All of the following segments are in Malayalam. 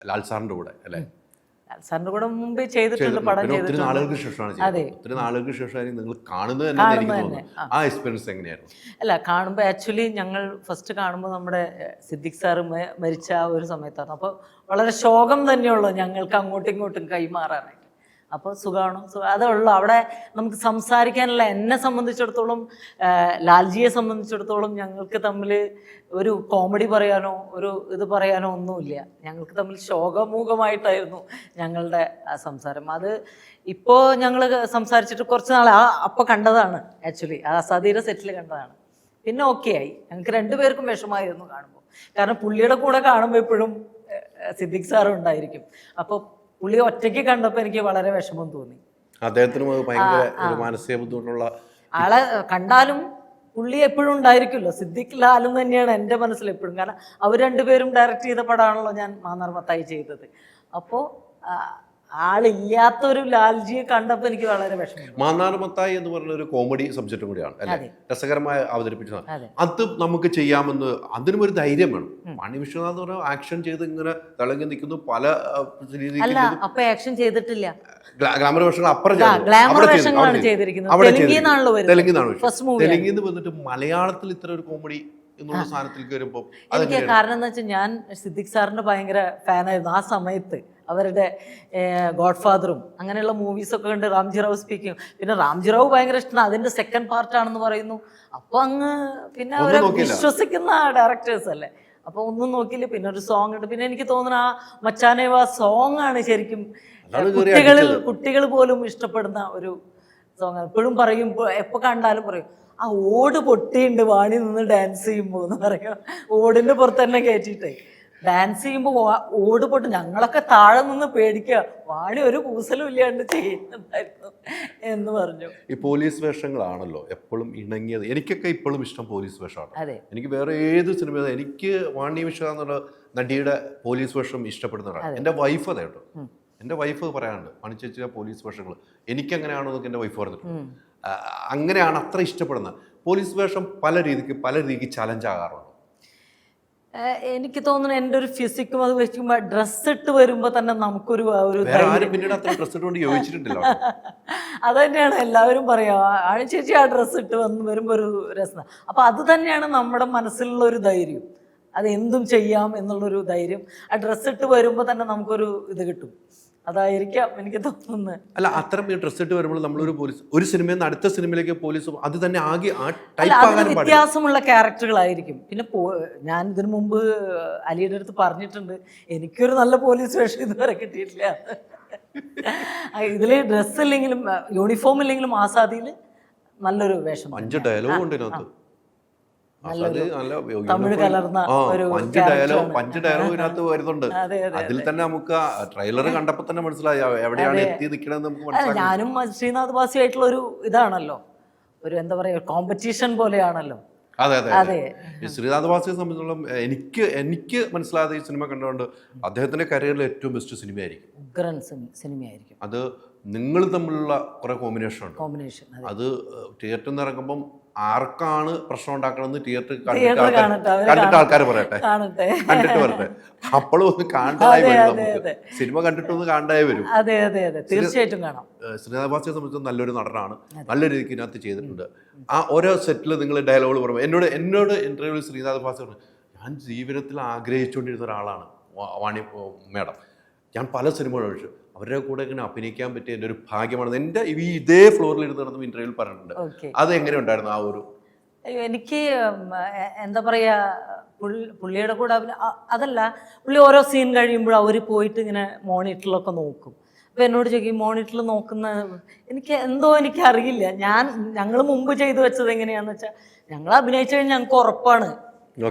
ലാൽ സാറിന്റെ കൂടെ അല്ലേ? സാറിന്റെ കൂടെ മുമ്പേ ചെയ്തിട്ടുണ്ട്. പടം ഒത്തിരി നാളുകൾക്ക് ശേഷമാണ് അതെ. ഒത്തിരി നാളുകൾക്ക് ശേഷമായിരിക്കും നിങ്ങൾ കാണുന്നത് തന്നെ എനിക്ക് തോന്നുന്നു. ആ. എക്സ്പീരിയൻസ് എങ്ങനെയായിരുന്നു? അല്ല കാണുമ്പോൾ ആക്ച്വലി ഞങ്ങൾ ഫസ്റ്റ് കാണുമ്പോൾ നമ്മുടെ സിദ്ദിഖ് സാറ് മരിച്ച ആ ഒരു സമയത്താണ് അപ്പോൾ വളരെ ശോകം തന്നെയുള്ളൂ ഞങ്ങൾക്ക് അങ്ങോട്ടും ഇങ്ങോട്ടും കൈമാറാനായിട്ട്. അപ്പോൾ സുഖമാണ് സുഖം അതേ ഉള്ളൂ അവിടെ നമുക്ക് സംസാരിക്കാനുള്ള എന്നെ സംബന്ധിച്ചിടത്തോളം ലാൽജിയെ സംബന്ധിച്ചിടത്തോളം ഞങ്ങൾക്ക് തമ്മിൽ ഒരു കോമഡി പറയാനോ ഒരു ഇത് പറയാനോ ഒന്നുമില്ല. ഞങ്ങൾക്ക് തമ്മിൽ ശോകമൂഖമായിട്ടായിരുന്നു ഞങ്ങളുടെ സംസാരം. അത് ഇപ്പോൾ ഞങ്ങൾ സംസാരിച്ചിട്ട് കുറച്ച് നാൾ ആ അപ്പോൾ കണ്ടതാണ് ആക്ച്വലി ആ അസാധീര സെറ്റിൽ കണ്ടതാണ്. പിന്നെ ഓക്കെ ആയി. ഞങ്ങൾക്ക് രണ്ടുപേർക്കും വിഷമായിരുന്നു കാണുമ്പോൾ കാരണം പുള്ളിയുടെ കൂടെ കാണുമ്പോൾ എപ്പോഴും സിദ്ദിഖ് സാറും ഉണ്ടായിരിക്കും. അപ്പോൾ പുള്ളി ഒറ്റയ്ക്ക് കണ്ടപ്പോൾ എനിക്ക് വളരെ വിഷമം തോന്നി. അദ്ദേഹത്തിനും അത് ഭയങ്കര മാനസിക ബുദ്ധിമുട്ടുള്ള ആളെ കണ്ടാലും പുള്ളി എപ്പോഴും ഉണ്ടായിരിക്കുമല്ലോ. സിദ്ദിഖ് ലാലും തന്നെയാണ് എന്റെ മനസ്സിൽ എപ്പോഴും. കാരണം അവർ രണ്ടുപേരും ഡയറക്റ്റ് ചെയ്ത പടമാണല്ലോ ഞാൻ മാന്നാർ മത്തായി ചെയ്തത്. അപ്പോൾ ആളില്ലാത്തൊരു ലാൽജിയെ കണ്ടപ്പോൾ എനിക്ക് വളരെ വിഷമം മാന്നാർ മത്തായി എന്ന് പറഞ്ഞ ഒരു കോമഡി സബ്ജക്റ്റും കൂടിയാണ് അല്ലെ. രസകരമായി അവതരിപ്പിച്ചതാണ്. അത്. നമുക്ക് ചെയ്യാമെന്ന് അതിനും ഒരു ധൈര്യം വേണം. മണി വിശ്വനാഥ് എന്ന് പറഞ്ഞാൽ ആക്ഷൻ ചെയ്ത് ഇങ്ങനെ തിളങ്ങി നിൽക്കുന്നു പല അല്ല അപ്പൊ ആക്ഷൻ ചെയ്തിട്ടില്ല. ഗ്ലാമർ വേഷങ്ങൾ അപ്പുറം തെലുങ്കിന്നാണല്ലോ നിന്ന് വന്നിട്ട് മലയാളത്തിൽ ഇത്ര ഒരു കോമഡി എന്നുള്ള സാധനത്തിലേക്ക് വരുമ്പോൾ എനിക്ക് കാരണം എന്ന് വെച്ചാൽ ഞാൻ സിദ്ദിഖ് സാറിന്റെ ഭയങ്കര ഫാനായിരുന്നു ആ സമയത്ത് അവരുടെ ഗോഡ് ഫാദറും അങ്ങനെയുള്ള മൂവീസൊക്കെ കണ്ട് റാംജി റാവു സ്പീക്കിംഗ് പിന്നെ റാംജി റാവു ഭയങ്കര ഇഷ്ടമാണ്. അതിന്റെ സെക്കൻഡ് പാർട്ടാണെന്ന് പറയുന്നു. അപ്പൊ അങ്ങ് പിന്നെ അവരെ വിശ്വസിക്കുന്ന ഡയറക്ടേഴ്സ് അല്ലേ? അപ്പൊ ഒന്നും നോക്കിയില്ല. പിന്നെ ഒരു സോങ് ഉണ്ട് പിന്നെ എനിക്ക് തോന്നുന്നു ആ മച്ചാനേവ സോങ് ആണ് ശരിക്കും കുട്ടികളിൽ കുട്ടികൾ പോലും ഇഷ്ടപ്പെടുന്ന ഒരു സോങ് എപ്പോഴും പറയും എപ്പോൾ എപ്പോ കണ്ടാലും പറയും ആ ഓട് പൊട്ടിയുണ്ട് വാണി നിന്ന് ഡാൻസ് ചെയ്യുമ്പോൾ എന്ന് പറയുക ഓടിന്റെ പുറത്ത് തന്നെ കയറ്റിയിട്ടേ ഡാൻസ് ചെയ്യുമ്പോൾ ഓട് പൊട്ട് ഞങ്ങളൊക്കെ താഴെ നിന്ന് പേടിക്കുക വാണി ഒരു കൂസലും ഇല്ലാണ്ട് ചെയ്യുന്നുണ്ടായിരുന്നു എന്ന് പറഞ്ഞു. ഈ പോലീസ് വേഷങ്ങളാണല്ലോ എപ്പോഴും ഇണങ്ങിയത്. എനിക്കൊക്കെ ഇപ്പോഴും ഇഷ്ടം പോലീസ് വേഷമാണ്. അതെ. എനിക്ക് വേറെ ഏത് സിനിമ എനിക്ക് വാണി മിശ്ര എന്നുള്ള നടിയുടെ പോലീസ് വേഷം ഇഷ്ടപ്പെടുന്നതാണ്. എന്റെ വൈഫ് അതെ കേട്ടോ. എന്റെ വൈഫ് പറയാനുണ്ട് മണിച്ചേച്ചിയുടെ പോലീസ് വേഷങ്ങൾ എനിക്കങ്ങനെയാണോ എന്നൊക്കെ എന്റെ വൈഫ് പറഞ്ഞിട്ടുണ്ട്. അങ്ങനെയാണ് അത്ര ഇഷ്ടപ്പെടുന്നത്. പോലീസ് വേഷം പല രീതിക്ക് പല രീതിക്ക് ചലഞ്ച് ആകാറുണ്ട്. എനിക്ക് തോന്നുന്നു എന്റെ ഒരു ഫിസിക്കും അത് വെച്ചുമ്പോൾ ഡ്രസ്സ് ഇട്ട് വരുമ്പോൾ തന്നെ നമുക്കൊരു ഒരു ഡ്രസ് അത് തന്നെയാണ് എല്ലാവരും പറയാ ആഴ്ച ചേച്ചി ആ ഡ്രസ്സ് ഇട്ട് വന്ന് വരുമ്പോൾ ഒരു രസം അപ്പൊ അത് തന്നെയാണ് നമ്മുടെ മനസ്സിലുള്ള ഒരു ധൈര്യം. അത് എന്തും ചെയ്യാം എന്നുള്ളൊരു ധൈര്യം. ആ ഡ്രസ്സ് ഇട്ട് വരുമ്പോൾ തന്നെ നമുക്കൊരു ഇത് കിട്ടും. അതായിരിക്കാം എനിക്ക് തോന്നുന്നത്. അല്ല അത്തരം ഈ ഡ്രസ് ഇട്ട് വരുമ്പോൾ നമ്മളൊരു പോലീസ് ഒരു സിനിമയിൽ നിന്ന് അടുത്ത സിനിമയിലേക്ക് പോലീസ് അത് തന്നെ ആകെ ആ ടൈപ്പ് വ്യത്യാസമുള്ള ക്യാരക്ടറുകളായിരിക്കും പിന്നെ ഞാൻ ഇതിനു മുമ്പ് അലിയുടെ അടുത്ത് പറഞ്ഞിട്ടുണ്ട്. എനിക്കൊരു നല്ല പോലീസ് വേഷം ഇതുവരെ കിട്ടിയിട്ടില്ല. ഇതിൽ ഡ്രസ്സ് ഇല്ലെങ്കിലും യൂണിഫോം ഇല്ലെങ്കിലും ആസാദിയിൽ നല്ലൊരു വേഷം അഞ്ച് ഡയലോഗ് ഉണ്ട് ഇതിനകത്ത്. നല്ലൊരു തമിഴ് കലർന്ന ഒരു character ഡയലോഗ് ഇതിനകത്ത് വരുന്നുണ്ട്. അതെ അതെ അതിൽ തന്നെ നമുക്ക് ട്രെയിലർ കണ്ടപ്പോൾ തന്നെ മനസ്സിലായി. എവിടെയാണ് എത്തി നിൽക്കണമെന്ന് നമുക്ക് മനസ്സിലായി ഞാനും ശ്രീനാഥ് ബാസിയായിട്ടുള്ള ഒരു ഇതാണല്ലോ. ഒരു എന്താ പറയുക കോമ്പറ്റീഷൻ പോലെയാണല്ലോ. അതെ അതെ അതെ. ശ്രീനാഥ് വാസിയെ സംബന്ധിച്ചോളം എനിക്ക് എനിക്ക് മനസ്സിലായത് ഈ സിനിമ കണ്ടുകൊണ്ട് അദ്ദേഹത്തിന്റെ കരിയറിൽ ഏറ്റവും ബെസ്റ്റ് സിനിമയായിരിക്കും ഉഗ്രൻ സിനിമയായിരിക്കും. അത് നിങ്ങൾ തമ്മിലുള്ള കുറെ കോമ്പിനേഷൻ ഉണ്ട്? കോമ്പിനേഷൻ അതെ. തിയേറ്ററിൽ നിന്ന് ഇറങ്ങുമ്പം ആർക്കാണ് പ്രശ്നം ഉണ്ടാക്കണമെന്ന് തിയേറ്റർ കണ്ടിട്ട് കാണട്ടെ, ആൾക്കാർ പറയട്ടെ. കണ്ടിട്ട് പറയട്ടെ അപ്പോഴും ഒന്ന് കാണ്ടായി വരും നമുക്ക്. അതെ. സിനിമ കണ്ടിട്ടൊന്ന് കാണേണ്ടതായി വരും. അതെ അതെ അതെ. തീർച്ചയായിട്ടും കാണാം. ശ്രീനാഥ് സംബന്ധിച്ച് നല്ലൊരു നടനാണ്. നല്ല രീതിക്ക് ഇതിനകത്ത് ചെയ്തിട്ടുണ്ട്. ആ ഓരോ സെറ്റിൽ നിങ്ങൾ ഡയലോഗ് പറയുമ്പോൾ എന്നോട് എന്നോട് ഇന്റർവ്യൂ ശ്രീനാഥ് ഭാസി പറഞ്ഞു ഞാൻ ജീവിതത്തിൽ ആഗ്രഹിച്ചുകൊണ്ടിരുന്ന ഒരാളാണ് വാണി മേഡം. ഞാൻ പല സിനിമകൾ കഴിച്ചു അവരുടെ കൂടെ ഇങ്ങനെ അഭിനയിക്കാൻ പറ്റിയ എന്റെ ഒരു ഭാഗ്യമാണ് എന്റെ ഈ ഇതേ ഫ്ലോറിൽ ഇരുന്ന് നടന്ന ഇന്റർവ്യൂവിൽ പറഞ്ഞിട്ടുണ്ട്. അത് എങ്ങനെ ഉണ്ടായിരുന്നു ആ ഒരു എനിക്ക് എന്താ പറയാ പുള്ളി പുള്ളിയുടെ കൂടെ അതല്ല പുള്ളി ഓരോ സീൻ കഴിയുമ്പോൾ അവർ പോയിട്ട് ഇങ്ങനെ മോണിറ്ററിലൊക്കെ നോക്കും. അപ്പോൾ എന്നോട് ചോദിക്കും മോണിറ്ററിൽ നോക്കുന്ന എനിക്ക് എന്തോ എനിക്ക് അറിയില്ല ഞാൻ ഞങ്ങൾ മുമ്പ് ചെയ്തു വെച്ചത് എങ്ങനെയാന്ന് വെച്ചാൽ ഞങ്ങൾ അഭിനയിച്ചു കഴിഞ്ഞാൽ ഞങ്ങൾക്ക് ഉറപ്പാണ്.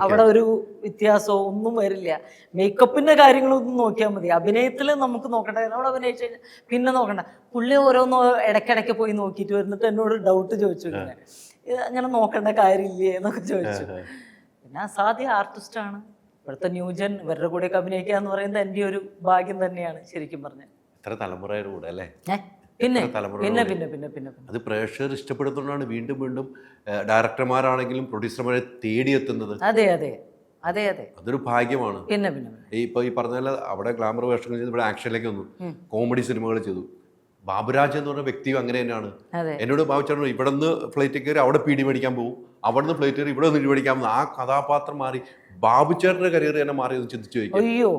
അവിടെ ഒരു വ്യത്യാസമോ ഒന്നും വരില്ല. മേക്കപ്പിന്റെ കാര്യങ്ങളൊന്നും നോക്കിയാൽ മതി. അഭിനയത്തിൽ നമുക്ക് നോക്കണ്ട. നമ്മൾ അഭിനയിച്ചു കഴിഞ്ഞാൽ പിന്നെ നോക്കണ്ട. പുള്ളി ഓരോന്ന് ഇടയ്ക്കിടയ്ക്ക് പോയി നോക്കിയിട്ട് വരുന്നിട്ട് എന്നോട് ഡൗട്ട് ചോദിച്ചു ഇങ്ങനെ. ഇത് അങ്ങനെ നോക്കേണ്ട കാര്യമില്ലേ? എന്നൊക്കെ ചോദിച്ചു. പിന്നെ അസാധ്യ ആണ്. ഇവിടുത്തെ ന്യൂജൻ ഇവരുടെ കൂടെയൊക്കെ അഭിനയിക്കുക എന്ന് പറയുന്നത് എന്റെ ഒരു ഭാഗ്യം തന്നെയാണ് ശരിക്കും പറഞ്ഞാൽ. ഇത്ര തലമുറയുടെ കൂടെ അല്ലേ? പിന്നെ പിന്നെ പിന്നെ പിന്നെ പിന്നെ അത് പ്രേക്ഷകർ ഇഷ്ടപ്പെടുന്നതുകൊണ്ടാണ് വീണ്ടും വീണ്ടും ഡയറക്ടർമാരാണെങ്കിലും പ്രൊഡ്യൂസർമാരെ തേടിയെത്തുന്നത്. അതെ അതെ അതെ അതെ. അതൊരു ഭാഗ്യമാണ്. പിന്നെ പിന്നെ ഇപ്പൊ ഈ പറഞ്ഞ അവിടെ ഗ്ലാമർ വേഷങ്ങൾ ചെയ്ത് ഇവിടെ ആക്ഷനിലേക്ക് വന്നു. കോമഡി സിനിമകൾ ചെയ്തു. ബാബുരാജ് എന്ന് പറഞ്ഞ വ്യക്തി അങ്ങനെ തന്നെയാണ്. എന്നോട് ബാബുചേട്ടൻ ഇവിടെ നിന്ന് ഫ്ലൈറ്റ് കയറി അവിടെ പീടി മേടിക്കാൻ പോകും അവിടെ നിന്ന് ഫ്ലൈറ്റ് കയറി ഇവിടെ നിന്ന് മേടിക്കാൻ പോകും ആ കഥാപാത്രം മാറി. ബാബുചേട്ടന്റെ കരിയർ തന്നെ മാറി ചിന്തിച്ചു അയ്യോ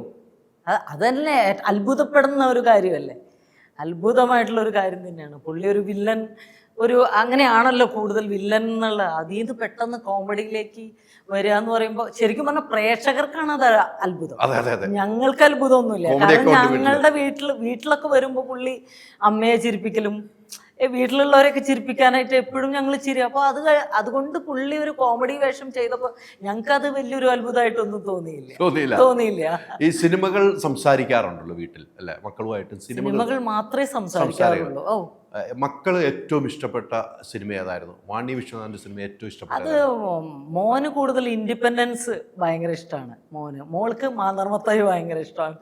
അതന്നെ അത്ഭുതപ്പെടുന്ന ഒരു കാര്യമല്ലേ? അത്ഭുതമായിട്ടുള്ള ഒരു കാര്യം തന്നെയാണ്. പുള്ളി ഒരു വില്ലൻ ഒരു അങ്ങനെയാണല്ലോ കൂടുതൽ വില്ലൻ എന്നുള്ള അതിൽ നിന്ന് പെട്ടെന്ന് കോമഡിയിലേക്ക് വരിക എന്ന് പറയുമ്പോൾ ശരിക്കും പറഞ്ഞാൽ പ്രേക്ഷകർക്കാണ് അത് അത്ഭുതം. അതെ അതെ അതെ. ഞങ്ങൾക്ക് അത്ഭുതമൊന്നുമില്ല. കാരണം ഞങ്ങളുടെ വീട്ടിൽ വീട്ടിലൊക്കെ വരുമ്പോൾ പുള്ളി അമ്മയെ ചിരിപ്പിക്കലും വീട്ടിലുള്ളവരെയൊക്കെ ചിരിപ്പിക്കാനായിട്ട് എപ്പോഴും ഞങ്ങൾ ചിരി അപ്പോൾ അത് അതുകൊണ്ട് പുള്ളി ഒരു കോമഡി വേഷം ചെയ്തപ്പോൾ ഞങ്ങൾക്ക് അത് വലിയൊരു അത്ഭുതമായിട്ടൊന്നും തോന്നിയില്ല. തോന്നിയില്ല. തോന്നിയില്ല. ഈ സിനിമകൾ സംസാരിക്കാറുണ്ടല്ലോ വീട്ടിൽ അല്ലെ? മക്കളുമായിട്ട് സിനിമകൾ മാത്രമേ സംസാരിക്കാറുള്ളൂ. ഓ മക്കൾ ഏറ്റവും ഇഷ്ടപ്പെട്ട സിനിമ ഏതായിരുന്നു? വാണി വിശ്വനാഥന്റെ സിനിമ ഏറ്റവും ഇഷ്ടപ്പെട്ട അത് മോന് കൂടുതൽ ഇൻഡിപെൻഡൻസ് ഭയങ്കര ഇഷ്ടമാണ് മോന്. മോൾക്ക് മാനർമത്തായി ഭയങ്കര ഇഷ്ടമാണ്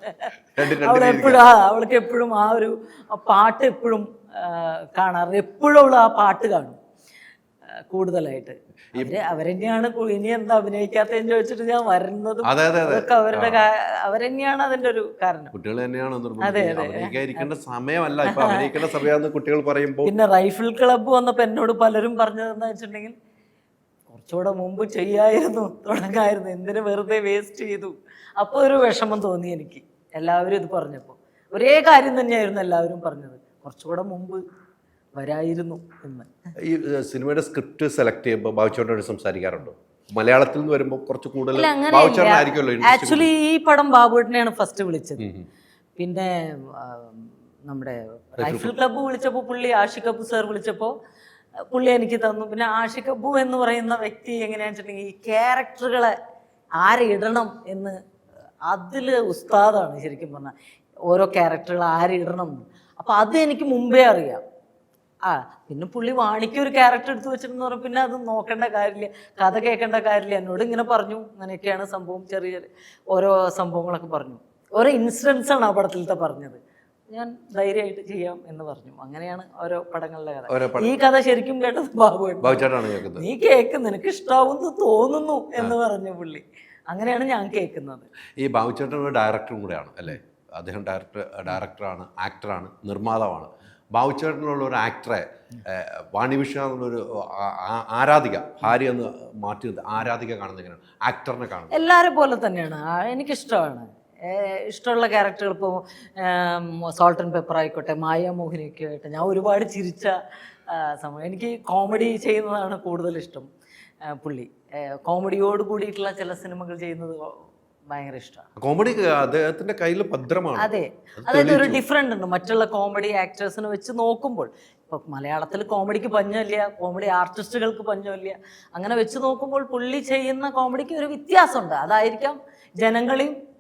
എപ്പോഴും അവൾക്ക് എപ്പോഴും ആ ഒരു പാട്ട് എപ്പോഴും കാണാറ് എപ്പോഴും അവൾ ആ പാട്ട് കാണും. കൂടുതലായിട്ട്. അവർ അവരെന്നെയാണ് ഇനി എന്താ അഭിനയിക്കാത്തതെന്ന് ചോദിച്ചിട്ട് ഞാൻ വരുന്നതും അതൊക്കെ അവരുടെ അവരെന്നെയാണ് അതിന്റെ ഒരു കാരണം. കുട്ടികൾ തന്നെയാണ്. അഭിനയിക്കാതിരിക്കേണ്ട സമയമല്ല. ഇപ്പൊ അഭിനയിക്കേണ്ട സമയമാണെന്ന് കുട്ടികൾ പറയുമ്പോൾ പിന്നെ റൈഫിൾ ക്ലബ്ബ് വന്നപ്പോൾ എന്നോട് പലരും പറഞ്ഞതെന്ന് വെച്ചിട്ടുണ്ടെങ്കിൽ കുറച്ചുകൂടെ മുമ്പ് ചെയ്യായിരുന്നു തുടങ്ങായിരുന്നു. എന്തിനു വെറുതെ വേസ്റ്റ് ചെയ്തു? അപ്പോൾ ഒരു വിഷമം തോന്നി എനിക്ക്. എല്ലാവരും ഇത് പറഞ്ഞപ്പോൾ ഒരേ കാര്യം തന്നെയായിരുന്നു എല്ലാവരും പറഞ്ഞത്. കുറച്ചുകൂടെ മുമ്പ് വരായിരുന്നു എന്ന്. ഈ സിനിമയുടെ സ്ക്രിപ്റ്റ് സെലക്ട് ചെയ്യുമ്പോൾ ബാബുച്ചോട്ടോട് സംസാരിക്കാറുണ്ടോ? മലയാളത്തിൽ നിന്ന് വരുമ്പോൾ കുറച്ച് കൂടുതൽ ആക്ച്വലി ഈ പടം ബാബുവേട്ടനെയാണ് ഫസ്റ്റ് വിളിച്ചത്. പിന്നെ നമ്മുടെ റൈഫിൾ ക്ലബ്ബ് വിളിച്ചപ്പോൾ പുള്ളി ആഷിഖ് അബു സാർ വിളിച്ചപ്പോൾ പുള്ളി എനിക്ക് തന്നു. പിന്നെ ആഷിഖ് അബു എന്ന് പറയുന്ന വ്യക്തി എങ്ങനെയാണെന്ന് വെച്ചിട്ടുണ്ടെങ്കിൽ ഈ ക്യാരക്ടറുകളെ ആരെ ഇടണം എന്ന് അതിൽ ഉസ്താദാണ് ശരിക്കും പറഞ്ഞാൽ ഓരോ ക്യാരക്ടറുകൾ ആരെ ഇടണം അപ്പോൾ അത് എനിക്ക് മുമ്പേ അറിയാം. ആ പിന്നെ പുള്ളി വാണിക്ക് ഒരു ക്യാരക്ടർ എടുത്തു വെച്ചിട്ടെന്ന് പറഞ്ഞാൽ പിന്നെ അത് നോക്കേണ്ട കാര്യമില്ല. കഥ കേൾക്കേണ്ട കാര്യമില്ല. എന്നോട് ഇങ്ങനെ പറഞ്ഞു. അങ്ങനെയൊക്കെയാണ് സംഭവം. ചെറിയ ചെറിയ ഓരോ സംഭവങ്ങളൊക്കെ പറഞ്ഞു. ഓരോ ഇൻസിഡൻസ് ആണ് ആ പടത്തിലത്തെ പറഞ്ഞത്. ഞാൻ ധൈര്യമായിട്ട് ചെയ്യാം എന്ന് പറഞ്ഞു. അങ്ങനെയാണ് ഓരോ പടങ്ങളുടെ കഥ. ഈ കഥ ശരിക്കും കേട്ടത് ബാബുവേട്ടൻ നീ കേക്ക് നിനക്ക് ഇഷ്ടാവുന്നു തോന്നുന്നു എന്ന് പറഞ്ഞു പുള്ളി. അങ്ങനെയാണ് ഞാൻ കേൾക്കുന്നത്. ഈ ബാബുചേട്ടൻ ഒരു ഡയറക്ടറും കൂടെയാണ് അല്ലേ? അദ്ദേഹം ഡയറക്ടർ ഡയറക്ടറാണ് ആക്ടറാണ് നിർമ്മാതാവാണ്. ബാബുച്ചേട്ടനുള്ള ഒരു ആക്ടറെ വാണി വിശ്വനാഥ് എന്നുള്ളൊരു ആരാധിക ഭാര്യ എന്ന് മാറ്റി ആരാധിക കാണുന്നത് എങ്ങനെയാണ്? ആക്ടറിനെ കാണുന്നത്. എല്ലാവരെ പോലെ തന്നെയാണ്. എനിക്കിഷ്ടമാണ്. ഇഷ്ടമുള്ള ക്യാരക്ടറുകൾ ഇപ്പോൾ സോൾട്ട് ആൻഡ് പെപ്പർ ആയിക്കോട്ടെ മായ മോഹിനിയൊക്കെ ആയിട്ട് ഞാൻ ഒരുപാട് ചിരിച്ച സമയം. എനിക്ക് കോമഡി ചെയ്യുന്നതാണ് കൂടുതൽ ഇഷ്ടം പുള്ളി. കോമഡിയോട് കൂടിയിട്ടുള്ള ചില സിനിമകൾ ചെയ്യുന്നത് ഭയങ്കര ഇഷ്ടമാണ് കോമഡി അദ്ദേഹത്തിന്റെ കയ്യിൽ ഭദ്രമാണ്. അതെ. അതായത് ഒരു ഡിഫറെന്റ് ഉണ്ട്. മറ്റുള്ള കോമഡി ആക്ടേഴ്സിനെ വെച്ച് നോക്കുമ്പോൾ ഇപ്പം മലയാളത്തിൽ കോമഡിക്ക് പഞ്ഞമില്ല കോമഡി ആർട്ടിസ്റ്റുകൾക്ക് പഞ്ഞമില്ല അങ്ങനെ വെച്ച് നോക്കുമ്പോൾ പുള്ളി ചെയ്യുന്ന കോമഡിക്ക് ഒരു വ്യത്യാസമുണ്ട്. അതായിരിക്കാം ജനങ്ങളെയും